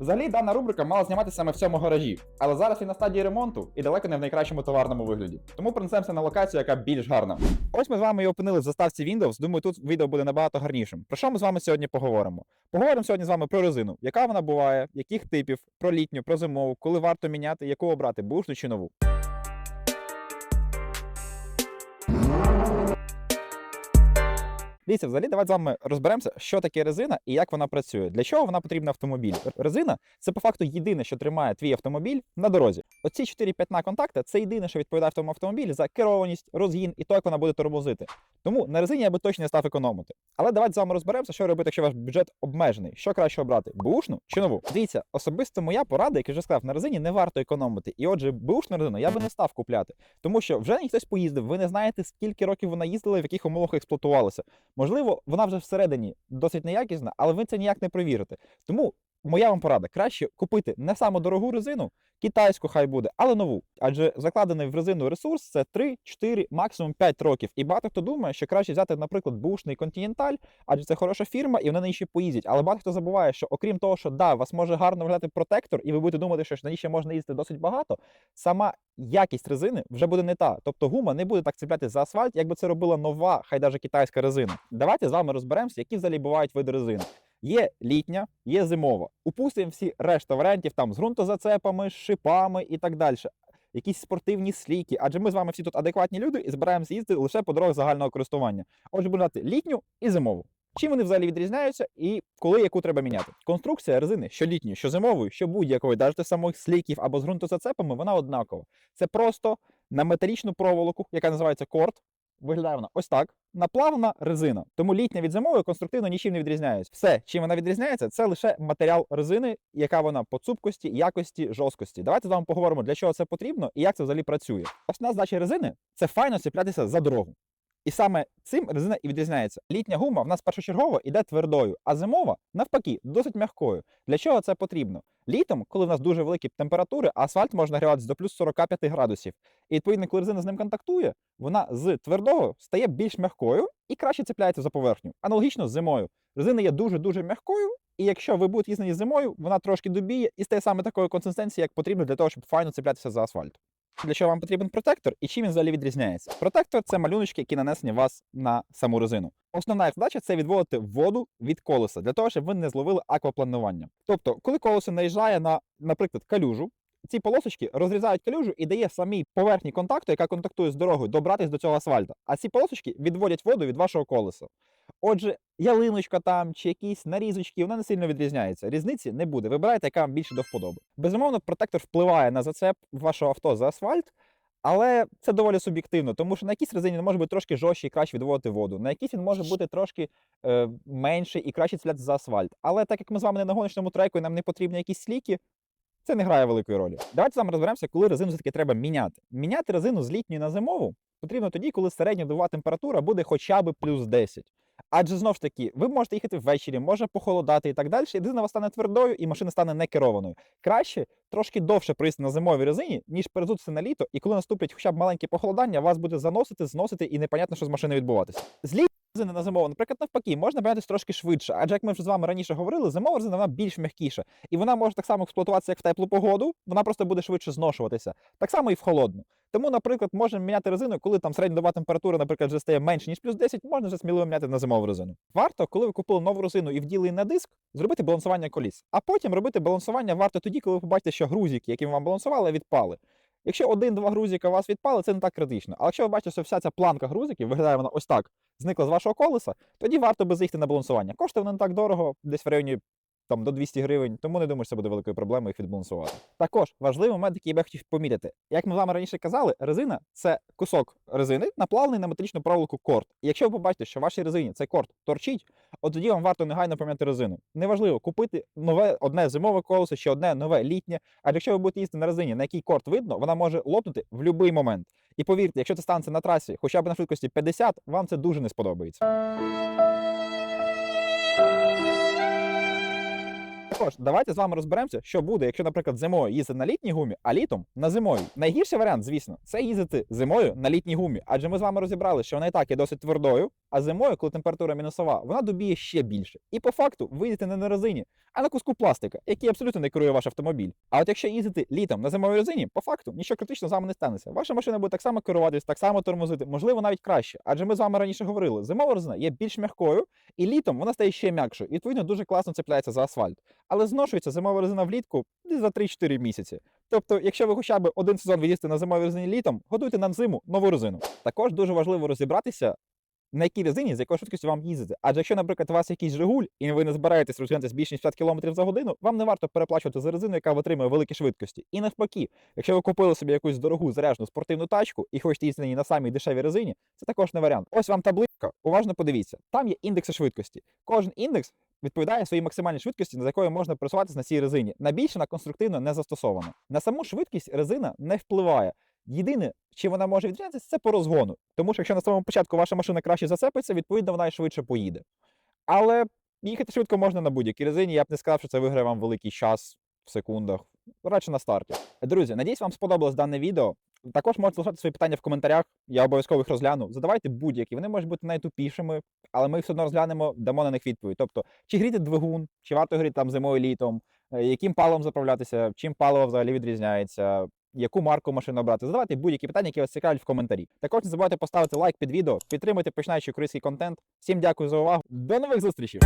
Взагалі, дана рубрика мала зніматися саме в цьому гаражі, але зараз він на стадії ремонту і далеко не в найкращому товарному вигляді. Тому принесемося на локацію, яка більш гарна. Ось ми з вами і опинили в заставці Windows. Думаю, тут відео буде набагато гарнішим. Про що ми з вами сьогодні поговоримо? Поговоримо сьогодні з вами про резину, яка вона буває, яких типів, про літню, про зимову, коли варто міняти, яку обрати, бушну чи нову. Дивіться, взагалі, давайте з вами розберемося, що таке резина і як вона працює. Для чого вона потрібна автомобілю. Резина це по факту єдине, що тримає твій автомобіль на дорозі. Оці 4 п'ятна контакта це єдине, що відповідає в тому автомобілі за керованість, розгін і то, як вона буде тормозити. Тому на резині я би точно не став економити. Але давайте з вами розберемося, що робити, якщо ваш бюджет обмежений. Що краще обрати? Бушну чи нову? Дивіться, особисто моя порада, як я вже сказав, на резині не варто економити. І отже, бушну резину я би не став купляти, тому що вже хтось поїздив. Ви не знаєте, скільки років вона їздила, і в яких умовах експлуатувалася. Можливо, вона вже всередині досить неякісна, але ви це ніяк не провірите. Тому моя вам порада: краще купити не саму дорогу резину, китайську хай буде, але нову. Адже закладений в резину ресурс це 3, 4, максимум 5 років. І багато хто думає, що краще взяти, наприклад, бушний континенталь, адже це хороша фірма, і вони на ній ще поїздять. Але багато хто забуває, що окрім того, що да, вас може гарно виглядати протектор, і ви будете думати, що на ній ще можна їздити досить багато. Сама якість резини вже буде не та. Тобто гума не буде так цепляти за асфальт, якби це робила нова, хай даже китайська резина. Давайте з вами розберемося, які взагалі бувають види резини. Є літня, є зимова. Упустимо всі решта варіантів там з ґрунтозацепами, з шипами і так далі. Якісь спортивні сліки, адже ми з вами всі тут адекватні люди і збираємося їздити лише по дорогах загального користування. Отже, будемо брати літню і зимову. Чим вони взагалі відрізняються і коли яку треба міняти? Конструкція резини, що літньої, що зимової, що будь-якої, навіть самих сліків або з ґрунтозацепами, вона однакова. Це просто на металічну проволоку, яка називається корд. Виглядає вона ось так. Наплавна резина. Тому літня від зимової конструктивно нічим не відрізняється. Все, чим вона відрізняється, це лише матеріал резини, яка вона по цупкості, якості, жорсткості. Давайте з вами поговоримо, для чого це потрібно і як це взагалі працює. Основна задача резини це файно цеплятися за дорогу. І саме цим резина і відрізняється. Літня гума в нас першочергово іде твердою, а зимова, навпаки, досить м'якою. Для чого це потрібно? Літом, коли в нас дуже великі температури, асфальт може нагріватися до плюс 45 градусів. І відповідно, коли резина з ним контактує, вона з твердого стає більш м'якою і краще цепляється за поверхню. Аналогічно з зимою. Резина є дуже-дуже м'якою, і якщо ви будете їздити зимою, вона трошки добіє і стає саме такої консистенції, як потрібно для того, щоб файно цеплятися за асфальт. Для чого вам потрібен протектор і чим він взагалі відрізняється? Протектор це малюночки, які нанесені вас на саму резину. Основна їх задача це відводити воду від колеса для того, щоб ви не зловили аквапланування. Тобто, коли колесо наїжджає на, наприклад, калюжу, ці полосочки розрізають калюжу і дає самій поверхні контакту, яка контактує з дорогою, добратись до цього асфальта. А ці полосочки відводять воду від вашого колеса. Отже, ялиночка там чи якісь нарізочки, вона не сильно відрізняється. Різниці не буде. Вибирайте, яка вам більше до вподоби. Безумовно, протектор впливає на зацеп вашого авто за асфальт. Але це доволі суб'єктивно, тому що на якійсь резині він може бути трошки жорстче і краще відводити воду, на якійсь він може бути трошки е, менший і краще цепляти за асфальт. Але так як ми з вами не на гоночному треку і нам не потрібні якісь сліки, це не грає великої ролі. Давайте з вами розберемося, коли резину все-таки треба міняти. Міняти резину з літньої на зимову потрібно тоді, коли середня добова температура буде хоча б плюс 10. Адже знову ж таки, ви можете їхати ввечері, може похолодати і так далі, і вас стане твердою, і машина стане некерованою. Краще трошки довше проїсти на зимовій резині, ніж перезутися на літо, і коли наступлять хоча б маленькі похолодання, вас буде заносити, зносити, і непонятно, що з машиною відбуватися. З резини на зимову, наприклад, навпаки, можна боятися трошки швидше. Адже як ми вже з вами раніше говорили, зимова резина вона більш м'якіша. І вона може так само експлуатуватися, як в теплу погоду, вона просто буде швидше зношуватися. Так само і в холодну. Тому, наприклад, можемо міняти резину, коли там середньодобова температура, наприклад, вже стає менше, ніж плюс 10, можна вже сміливо міняти на зимову резину. Варто, коли ви купили нову резину і вділи її на диск, зробити балансування коліс. А потім робити балансування варто тоді, коли ви побачите, що грузики, які ми вам балансували, відпали. Якщо один-два грузика у вас відпали, це не так критично. А якщо ви бачите, що вся ця планка грузиків виглядає вона ось так, зникла з вашого колеса, тоді варто би заїхати на балансування. Коштує воно не так дорого, десь в районі там до 200 гривень, тому не думаю, що це буде великою проблемою їх відбалансувати. Також важливий момент, який я би хотів помітити. Як ми з вами раніше казали, резина це кусок резини, наплавлений на металічну проволоку корд. І якщо ви побачите, що в вашій резині цей корд торчить, от тоді вам варто негайно поміняти резину. Неважливо, купити нове одне зимове колесо чи одне нове літнє. А якщо ви будете їздити на резині, на якій корд видно, вона може лопнути в будь-який момент. І повірте, якщо це станеться на трасі, хоча б на швидкості 50, вам це дуже не сподобається. Також давайте з вами розберемося, що буде, якщо, наприклад, зимою їздити на літній гумі, а літом на зимовій. Найгірший варіант, звісно, це їздити зимою на літній гумі, адже ми з вами розібрали, що вона і так є досить твердою, А зимою, коли температура мінусова, вона добіє ще більше. І по факту ви їдете не на резині, а на куску пластика, який абсолютно не керує ваш автомобіль. А от якщо їздити літом на зимовій резині, по факту нічого критичного з вами не станеться. Ваша машина буде так само керуватись, так само тормозити, можливо, навіть краще. Адже ми з вами раніше говорили, зимова резина є більш м'якою, і літом вона стає ще м'якшою. І відповідно дуже класно цепляється за асфальт. Але зношується зимова резина влітку десь за 3-4 місяці. Тобто, якщо ви хоча б один сезон виїздите на зимовій резині літом, готуйте на зиму нову резину. Також дуже важливо розібратися, на якій резині, з якою швидкістю вам їздити. Адже якщо, наприклад, у вас якийсь Жигуль, і ви не збираєтесь розглянутися більше ніж 5 км за годину, вам не варто переплачувати за резину, яка витримує великі швидкості. І навпаки, якщо ви купили собі якусь дорогу заряджену спортивну тачку і хочете їздити на самій дешевій резині, це також не варіант. Ось вам табличка. Уважно подивіться. Там є індекси швидкості. Кожен індекс відповідає своїй максимальній швидкості, за якою можна пересуватися на цій резині. На більше на конструктивно не застосовано. На саму швидкість резина не впливає. Єдине, чим вона може відрізнятися, це по розгону. Тому що якщо на самому початку ваша машина краще зацепиться, відповідно вона і швидше поїде. Але їхати швидко можна на будь-якій резині. Я б не сказав, що це виграє вам великий час в секундах, радше на старті. Друзі, надіюсь, вам сподобалось дане відео. Також можете залишати свої питання в коментарях, я обов'язково їх розгляну. Задавайте будь-які, вони можуть бути найтупішими, але ми їх все одно розглянемо, дамо на них відповідь. Тобто, чи гріти двигун, чи варто гріти там зимою літом, е, яким паливом заправлятися, чим паливо взагалі відрізняється, яку марку машину обрати. Задавайте будь-які питання, які вас цікавлять в коментарі. Також не забувайте поставити лайк під відео, підтримуйте починаючий український контент. Всім дякую за увагу. До нових зустрічей!